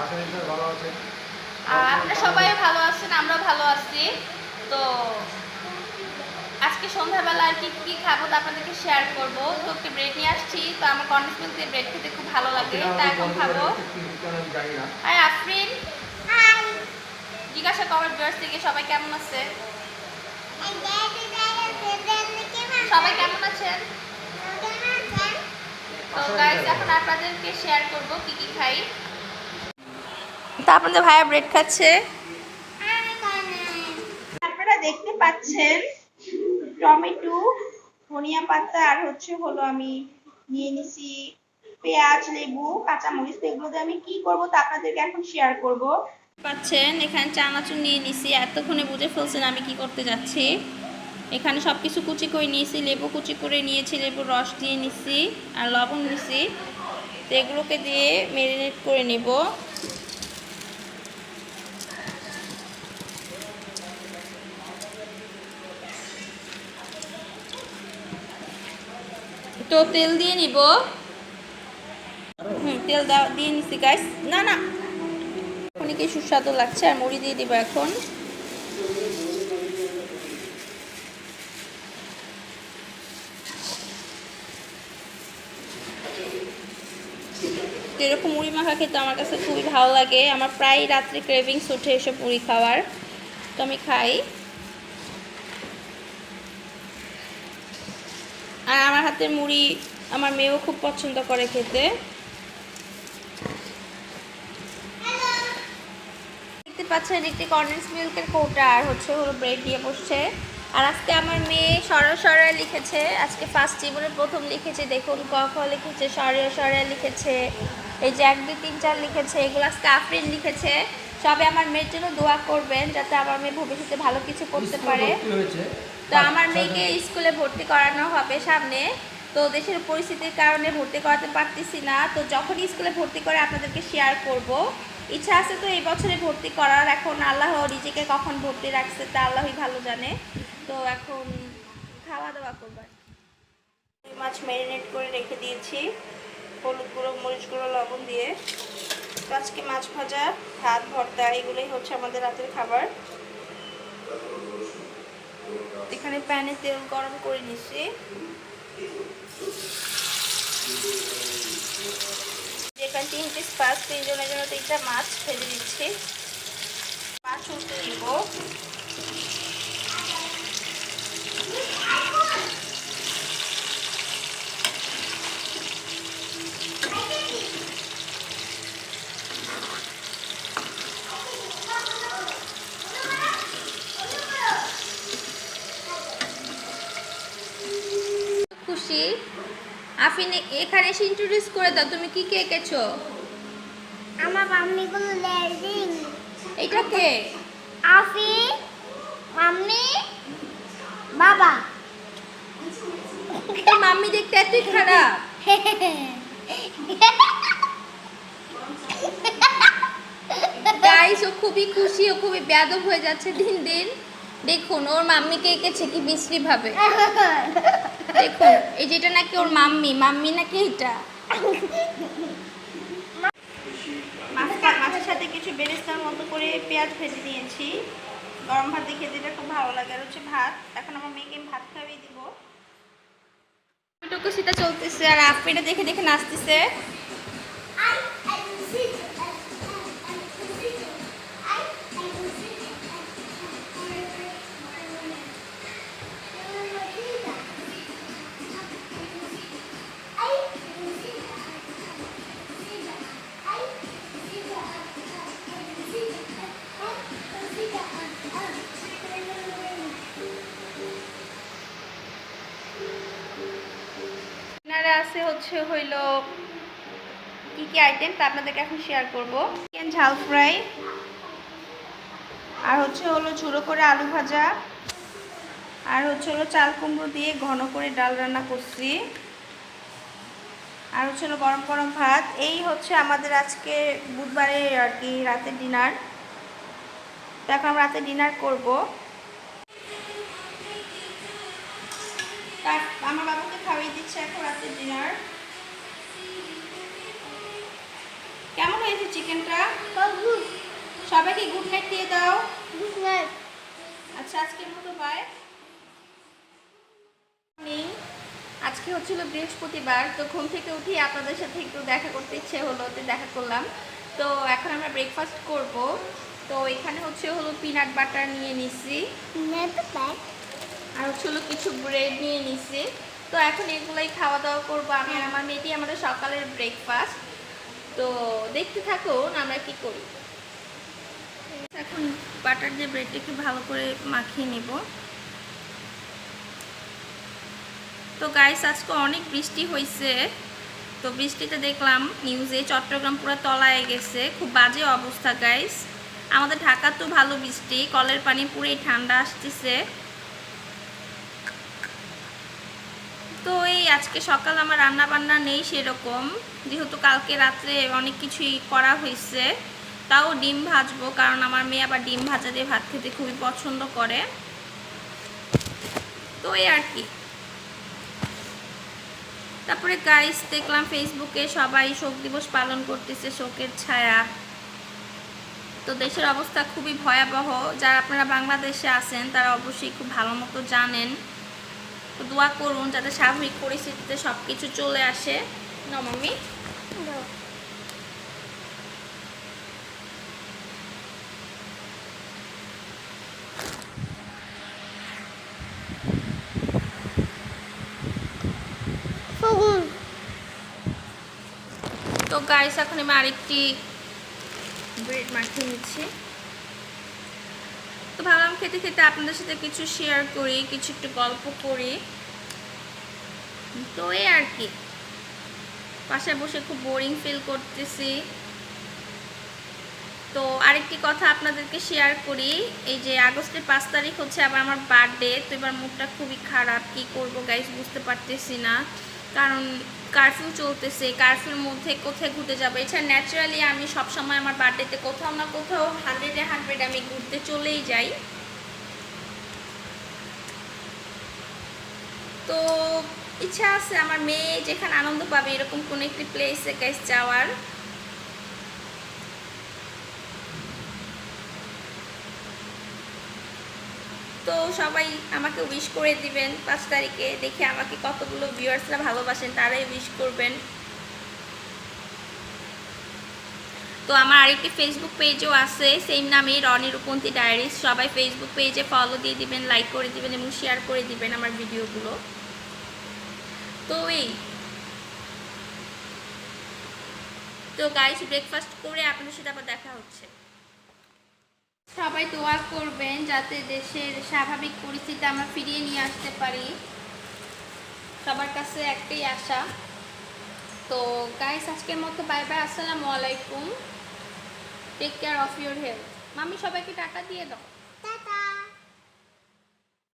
আশা করি ভালো আছে আপনারা সবাই ভালো আছেন আমরাও ভালো আছি। তো আজকে সন্ধ্যাবেলা আর কি কি খাব তা আপনাদেরকে শেয়ার করব। তো একটু ব্রেড নিয়ে আসছি তো আমার কন্ডেন্স মিল্ক দিয়ে ব্রেড খেতে খুব ভালো লাগে তা এখন খাব। আর আফরিন। জিজ্ঞাসা করার ভিউয়ার্স থেকে সবাই কেমন আছে? সবাই কেমন আছেন? তো গাইস এখন আপনাদেরকে শেয়ার করব কি কি খাই। তা আপনাদের ভাইয়া ব্রেড খাচ্ছে? আপনারা দেখতে পাচ্ছেন টমেটো ধনিয়া পাতা আর হচ্ছে হলো আমি নিয়ে নিছি পেঁয়াজ লেবু কাঁচামরিচ। তো এগুলো দিয়ে আমি কি করব তা আপনাদেরকে এখন শেয়ার করব। পাচ্ছেন এখানে চানাচুর নিয়ে নিছি। এতক্ষণে বুঝে ফেলছেন আমি কি করতে যাচ্ছি। এখানে সব কিছু কুচি করে নিয়েছি লেবু কুচি করে নিয়েছি লেবুর রস দিয়ে নিছি আর লবণ নিছি তো এগুলোকে দিয়ে মেরিনেট করে নিব। তো তেল দিয়ে নিব। হুম, তেল দিয়ে নিছি গাইস না না। কি সুস্বাদু লাগছে, আর মুড়ি দিয়ে দিব এখন। এরকম মুড়ি মাখা খেতে আমার কাছে খুবই ভালো লাগে। আমার প্রায় রাত্রে ক্রেভিংস উঠে এসব মুড়ি খাওয়ার। তো আমি খাই। আর আমার হাতের মুড়ি আমার মেয়েও খুব পছন্দ করে খেতে। দেখতে পাচ্ছেন একটি কন্ডেন্স মিল্কের কৌটা, আর হচ্ছে হলো ব্রেড দিয়ে বসছে। আর আজকে আমার মেয়ে সরল লিখেছে। আজকে ফার্স্ট জীবনে প্রথম লিখেছে, দেখুন ক, খ লিখেছে, সরল সরল লিখেছে, এই যে এক, দুই, তিন, চার লিখেছে, এগুলো আজকে আফরিন লিখেছে। সবে আমার মেয়ের জন্য দোয়া করবেন যাতে আমার মেয়ে ভবিষ্যতে ভালো কিছু করতে পারে। তো আমার মেয়েকে স্কুলে ভর্তি করানো হবে সামনে। তো দেশের পরিস্থিতির কারণে ভর্তি করাতে পারতেছি না। তো যখন স্কুলে ভর্তি করে আপনাদেরকে শেয়ার করব। ইচ্ছা আছে তো এই বছরে ভর্তি করার। এখন আল্লাহ নিজেকে কখন ভর্তি রাখছে তা আল্লাহই ভালো জানে। তো এখন খাওয়া দাওয়া করবার মাছ ম্যারিনেট করে রেখে দিয়েছি। হলুদ গুঁড়ো মরিচ গুঁড়ো লবণ দিয়ে। আজকে মাছ ভাজা, ভাত, ভর্তা, এগুলোই হচ্ছে আমাদের রাতের খাবার। এখানে প্যানে তেল গরম করে নিচ্ছি এখানে তিন পিস পাঁচ, তিনজনের জন্য তিনটা মাছ ভেজে দিচ্ছি মাছ উঠতে নিব। খুশি? আফিন এখানে এসে ইন্ট্রোডিউস করে দাও তুমি কি কে এঁকেছো? আমার মাম্মিগুলো লেডিং এটা কে? আফি মাম্মি বাবা। তোর মাম্মি দেখতে এতই খারাপ। গাইস ও খুবই খুশি ও খুবই ব্যাদব হয়ে যাচ্ছে দিন দিন। দেখুন ওর মাম্মিকে এঁকেছে কি বিশ্রী ভাবে দেখুন এই যেটা নাকি ওর মাম্মি মাম্মি নাকি এটা? মাছের সাথে কিছু বেরেস্তার মতো করে পেঁয়াজ ভেজে নিয়েছি। গরম ভাত দিয়ে খেতে খুব ভালো লাগে। আর হচ্ছে ভাত এখন আমার মেয়েকে ভাত খাইয়ে দিব। টুকু সেটা চলতেছে আর আপিটা দেখে দেখে নাচতেছে। হচ্ছে হইল কি কি আইটেম তা আপনাদেরকে এখন শেয়ার করব। চিকেন ঝাল ফ্রাই আর হচ্ছে হলো ঝুড়ো করে আলু ভাজা, আর হচ্ছে হলো চাল কুমড়ো দিয়ে ঘন করে ডাল রান্না করছি। আর হচ্ছে হলো গরম গরম ভাত, এই হচ্ছে আমাদের আজকে বুধবারে আর কি রাতের ডিনার তো এখন আমরা রাতে ডিনার করব। আমার বাবাকে খাওয়িয়ে দিচ্ছে এখন রাতের ডিনার চিকেনটা? সবাইকে গুড নাইট দিয়ে দাও। Good night. আচ্ছা আজকের মতো বাই আজকে হচ্ছিল বৃহস্পতিবার তো ঘুম থেকে উঠি আপনাদের সাথে একটু দেখা করতে ইচ্ছে হলো তো দেখা করলাম। তো এখন আমরা ব্রেকফাস্ট করব। তো এখানে হচ্ছে হলো পিনাট বাটার নিয়ে নিছি। আর হচ্ছে হলো কিছু ব্রেড নিয়ে নিছি। তো এখন এগুলোই খাওয়া দাওয়া করব আমি আমার মেয়েটি আমাদের সকালের ব্রেকফাস্ট তো দেখতে থাকুন, আমরা কি করি। এখন বাটার দিয়ে ব্রেডটা একটু ভালো করে মাখিয়ে নেব। তো গাইস আজকে অনেক বৃষ্টি হয়েছে তো বৃষ্টিতে দেখলাম নিউজে চট্টগ্রাম পুরো তলায় গেছে। খুব বাজে অবস্থা গাইস আমাদের ঢাকা তো ভালো বৃষ্টি, কলের পানি পুরোই ঠান্ডা আসতেছে। তো এই আজকে সকাল আমার রান্না বান্না নেই সেরকম। যেহেতু কালকে রাত্রে অনেক কিছুই করা হয়েছে, তাও ডিম ভাজবো কারণ আমার মেয়ে আবার ডিম ভাজা দিয়ে ভাত খেতে খুবই পছন্দ করে। তো এই আর কি। তারপরে গাইস দেখলাম ফেসবুকে সবাই শোক দিবস পালন করতেছে, শোকের ছায়া। তো দেশের অবস্থা খুবই ভয়াবহ। যারা আপনারা বাংলাদেশে আছেন, তারা অবশ্যই খুব ভালো মতো জানেন। দোয়া করুন যাতে স্বাভাবিক পরিস্থিতিতে সব কিছু চলে আসে। না মাম্মি। ফুল তো গাইস এখন আমি আরেকটি ব্রেড মাখিয়ে নিচ্ছি। তো ভাবলাম খেতে খেতে আপনাদের সাথে কিছু শেয়ার করি, কিছু একটু গল্প করি। তো এই আর কি। বাসায় বসে খুব বোরিং ফিল করতেছি। তো আরেকটি কথা আপনাদেরকে শেয়ার করি, এই যে আগস্টের পাঁচ তারিখ হচ্ছে আবার আমার বার্থডে তো এবার মুখটা খুবই খারাপ, কি করব গাইস বুঝতে পারতেছি না। কারণ কারফিউ চলতেছে, কারফিউর মধ্যে কোথায় ঘুরতে যাব? এছাড়া ন্যাচারালি আমি সবসময় আমার বার্থডেতে কোথাও না কোথাও হান্ড্রেডে হান্ড্রেড আমি ঘুরতে চলেই যাই। তো ইচ্ছা আছে আমার মেয়ে যেখানে আনন্দ পাবে এরকম কোনো একটি প্লেসে গাইস যাওয়ার। তো সবাই আমাকে উইশ করে দিবেন পাঁচ তারিখে। দেখে আমাকে কতগুলো ভিউয়ার্সরা ভালোবাসেন, তারাই উইশ করবেন। তো আমার আরেকটি ফেসবুক পেজও আছে সেম নামে রনি রূপন্তী ডায়েরিজ সবাই ফেসবুক পেজে ফলো দিয়ে দিবেন লাইক করে দিবেন এবং শেয়ার করে দিবেন আমার ভিডিওগুলো তো এই। তো গাইস ব্রেকফাস্ট করে আপনাদের সাথে আবার দেখা হচ্ছে। সবাই দোয়া করবেন যাতে দেশের স্বাভাবিক পরিস্থিতি আমরা ফিরিয়ে নিয়ে আসতে পারি। সবার কাছে একটাই আশা। তো গাইস আজকের মতো বাই বাই আসসালামু আলাইকুম। Take care of your health মামি, সবাইকে টাকা দিয়ে দাও।